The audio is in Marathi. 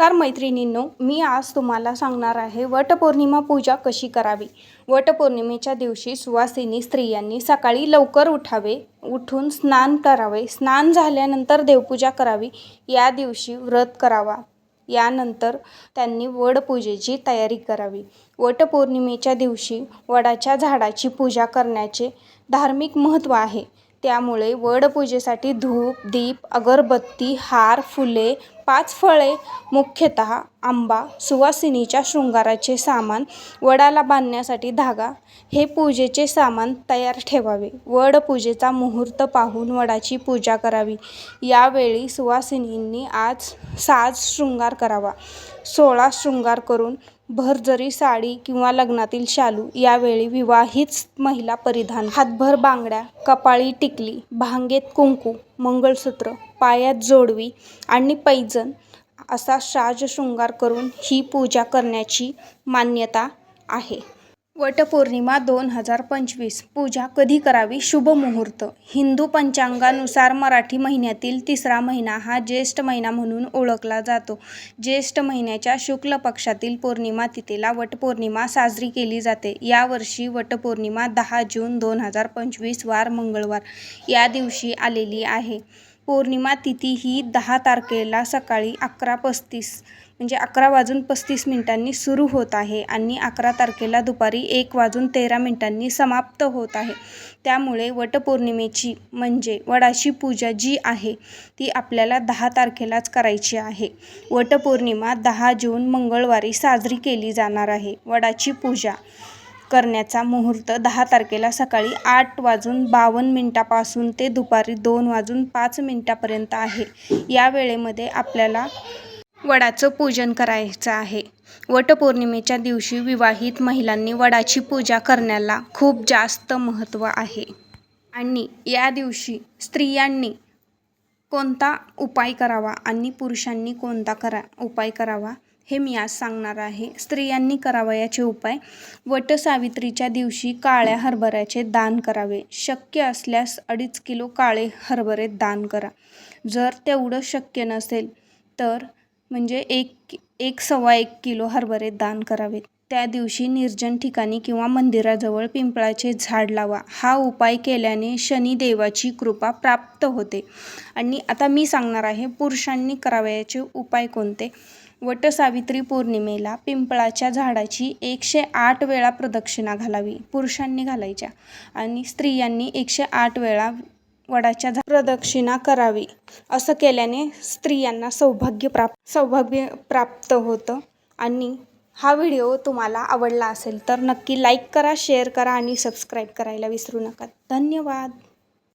नमस्कार मैत्रिणींनो मी आज तुम्हाला सांगणार आहे वटपौर्णिमा पूजा कशी करावी? वटपौर्णिमेच्या दिवशी सुवासिनी स्त्रियांनी सकाळी लवकर उठावे उठून स्नान करावे. स्नान झाल्यानंतर देवपूजा करावी या दिवशी व्रत करावा. यानंतर त्यांनी वडपूजेची तयारी करावी. वटपौर्णिमेच्या दिवशी वडाच्या झाडाची पूजा करण्याचे धार्मिक महत्त्व आहे. त्यामुळे वडपूजेसाठी धूप दीप अगरबत्ती हार फुले पाच फळे मुख्यतः आंबा सुवासिनीच्या शृंगाराचे सामान वडाला बांधण्यासाठी धागा हे पूजेचे सामान तयार ठेवावे. वडपूजेचा मुहूर्त पाहून वडाची पूजा करावी. यावेळी सुवासिनींनी आज साज शृंगार करावा. सोळा शृंगार करून भरजरी साडी किंवा लग्नातील शालू यावेळी विवाहित महिला परिधान. हातभर बांगड्या कपाळी टिकली भांगेत कुंकू मंगळसूत्र पायात जोडवी आणि पैजन असा साज शृंगार करून ही पूजा करण्याची मान्यता आहे. वटपौर्णिमा दोन हजार पंचवीस. पूजा कधी करावी? शुभ मुहूर्त. हिंदू पंचांगानुसार मराठी महिन्यातील तिसरा महिना हा ज्येष्ठ महिना म्हणून ओळखला जातो. ज्येष्ठ महिन्याच्या शुक्ल पक्षातील पौर्णिमा तिथेला वटपौर्णिमा साजरी केली जाते. यावर्षी वटपौर्णिमा दहा जून दोन हजार पंचवीस वार मंगळवार या दिवशी आलेली आहे. पौर्णिमा तिथी ही दहा तारखेला सकाळी अकरा पस्तीस म्हणजे अकरा वाजून पस्तीस मिनिटांनी सुरू होत आहे आणि अकरा तारखेला दुपारी एक वाजून तेरा मिनिटांनी समाप्त होत आहे. त्यामुळे वटपौर्णिमेची म्हणजे वडाची पूजा जी आहे ती आपल्याला दहा तारखेलाच करायची आहे. वटपौर्णिमा दहा जून मंगळवारी साजरी केली जाणार आहे. वडाची पूजा करण्याचा मुहूर्त दहा तारखेला सकाळी आठ वाजून बावन्न मिनटापासून ते दुपारी दोन वाजून पाच मिनटापर्यंत आहे. या वेळेमध्ये आपल्याला वडाचं पूजन करायचं आहे. वटपौर्णिमेच्या दिवशी विवाहित महिलांनी वडाची पूजा करण्याला खूप जास्त महत्त्व आहे. आणि या दिवशी स्त्रियांनी कोणता उपाय करावा आणि पुरुषांनी कोणता करा उपाय करावा हे मी आज सांगणार आहे. स्त्रियांनी करावयाचे उपाय. वटसावित्रीच्या दिवशी काळ्या हरभऱ्याचे दान करावे. शक्य असल्यास अडीच किलो काळे हरभरे दान करा. जर तेवढं शक्य नसेल तर म्हणजे एक एक सव्वा एक किलो हरभरे दान करावेत. त्या दिवशी निर्जन ठिकाणी किंवा मंदिराजवळ पिंपळाचे झाड लावा. हा उपाय केल्याने शनिदेवाची कृपा प्राप्त होते. आणि आता मी सांगणार आहे पुरुषांनी करावयाचे उपाय कोणते? वटसावित्री पौर्णिमेला पिंपळाच्या झाडाची एकशे आठ वेळा प्रदक्षिणा घालावी. पुरुषांनी घालायच्या आणि स्त्रियांनी एकशे आठ वेळा वडाच्या झा प्रदक्षिणा करावी. असं केल्याने स्त्रियांना सौभाग्य प्राप्त सौभाग्य प्राप्त होतं. आणि हा व्हिडिओ तुम्हाला आवडला असेल तर नक्की लाईक करा शेअर करा आणि सबस्क्राईब करायला विसरू नका. धन्यवाद.